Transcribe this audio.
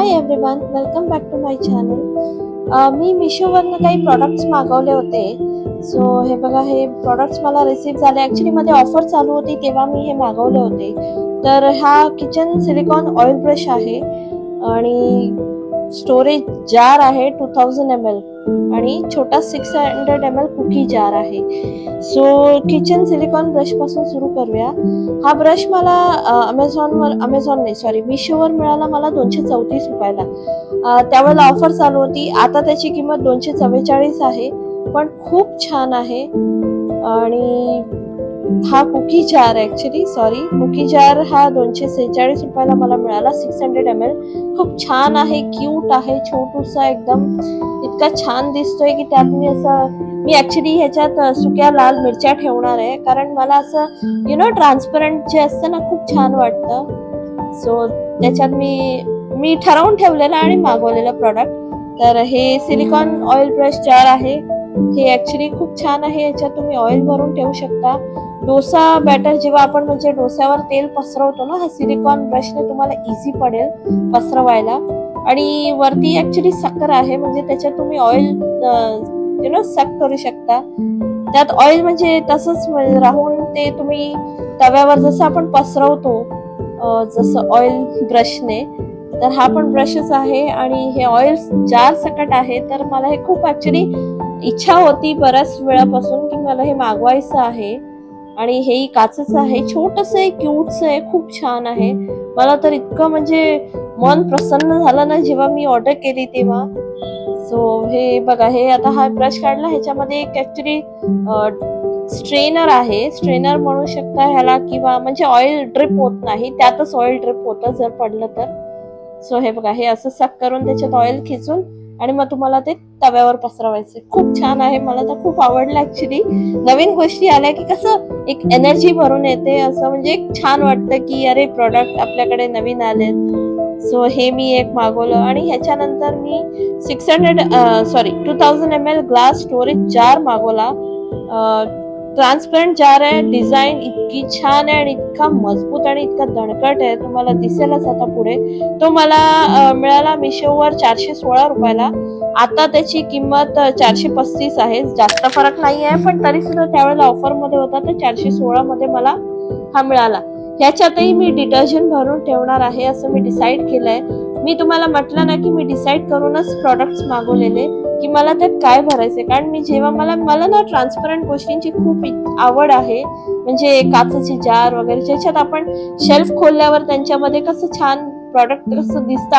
Hi everyone welcome back to my channel मी मिशोवरनं काही products मागवले होते. सो हे बघा हे प्रॉडक्ट्स मला रिसीव झाले. ॲक्च्युली मध्ये ऑफर चालू होती तेव्हा मी हे मागवले होते. तर हा किचन सिलिकॉन ऑइल ब्रश आहे. आणि स्टोरेज जार आहे टू थाउजंड एम एल आणि छोटा six hundred M L cookie jar आहे? सो किचन सिलिकॉन ब्रशपासून सुरू करूया. हा ब्रश मला अमेझॉनवर अमेझॉन नाही सॉरी मिशोवर मिळाला मला दोनशे चौतीस रुपयाला. त्यावेळेला ऑफर चालू होती. आता त्याची किंमत दोनशे चव्वेचाळीस आहे. पण खूप छान आहे. आणि हा cookie jar actually sorry cookie jar हा दोनशे सेहेचाळीस रुपयाला मला मिळाला सिक्स हंड्रेड एम एल खूप छान आहे क्यूट आहे छोटूसा एकदम. इतका छान दिसतोय की त्यात मी असं मी ऍक्च्युली ह्याच्यात सुक्या लाल मिरच्या ठेवणार आहे. कारण मला असं यु नो ट्रान्सपरंट जे असतं ना खूप छान वाटतं. सो त्याच्यात मी मी ठरवून ठेवलेलं आणि मागवलेलं प्रॉडक्ट तर हे सिलिकॉन ऑइल ब्रश जार आहे. हे ऍक्च्युली खूप छान आहे. याच्यात तुम्ही ऑइल भरून ठेवू शकता. डोसा बॅटर जेव्हा आपण म्हणजे डोस्यावर तेल पसरवतो ना हा सिलिकॉन ब्रशने तुम्हाला इझी पडेल पसरवायला. आणि वरती ऍक्च्युली साखर आहे म्हणजे त्याच्यात तुम्ही ऑइल यु नो सक करू शकता. त्यात ऑइल म्हणजे तसंच राहून ते तुम्ही तव्यावर जसं आपण पसरवतो जसं ऑइल ब्रशने तर हा पण ब्रशच आहे. आणि हे ऑइल जार सकट आहे तर मला हे खूप ऍक्च्युली इच्छा होती बऱ्याच वेळापासून की मला हे मागवायचं आहे. आणि हेही काचच आहे. छोटस आहे क्यूटच आहे खूप छान आहे. मला तर इतकं म्हणजे मन प्रसन्न झालं ना जेव्हा मी ऑर्डर केली तेव्हा. सो हे बघा हे आता हा ब्रश काढला. ह्याच्यामध्ये एक ऍक्च्युली स्ट्रेनर आहे. स्ट्रेनर म्हणू शकता ह्याला किंवा म्हणजे ऑइल ड्रिप होत नाही. त्यातच ऑइल ड्रिप होतं जर पडलं तर. सो हे बघा हे असं सक करून त्याच्यात ऑइल खिचून आणि मग तुम्हाला ते तव्यावर पसरवायचे. खूप छान आहे. मला तर खूप आवडलं ऍक्च्युली नवीन गोष्टी आल्या की कसं एक एनर्जी भरून येते. असं म्हणजे एक छान वाटतं की अरे प्रॉडक्ट आपल्याकडे नवीन आलेत. सो हे मी एक मागवलं. आणि ह्याच्यानंतर मी six hundred sorry two thousand M L glass storage jar मागवला. ट्रान्सपरंट जार आहे डिझाईन इतकी छान आहे आणि इतका मजबूत आणि इतका दणकट आहे. तुम्हाला दिसेलच आता पुढे. तो मला मिळाला मिशोवर चारशे सोळा रुपयाला. आता त्याची किंमत चारशे पस्तीस आहे. जास्त फरक नाही आहे पण तरी सुद्धा त्यावेळेला ऑफरमध्ये होता तर चारशे सोळा मध्ये मला हा मिळाला. ह्याच्यातही मी डिटर्जंट भरून ठेवणार आहे असं मी डिसाईड केलंय. मी तुम्हाला म्हटलं ना की मी डिसाईड करूनच प्रॉडक्ट्स मागवलेले की मला त्यात काय भरायचे कारण मी जेव्हा मला मला ना ट्रान्सपरंट गोष्टींची खूप आवड आहे. म्हणजे काचेचे जार वगैरे ज्याच्यात आपण शेल्फ खोलल्यावर त्यांच्यामध्ये कसं छान प्रॉडक्ट कसं दिसतं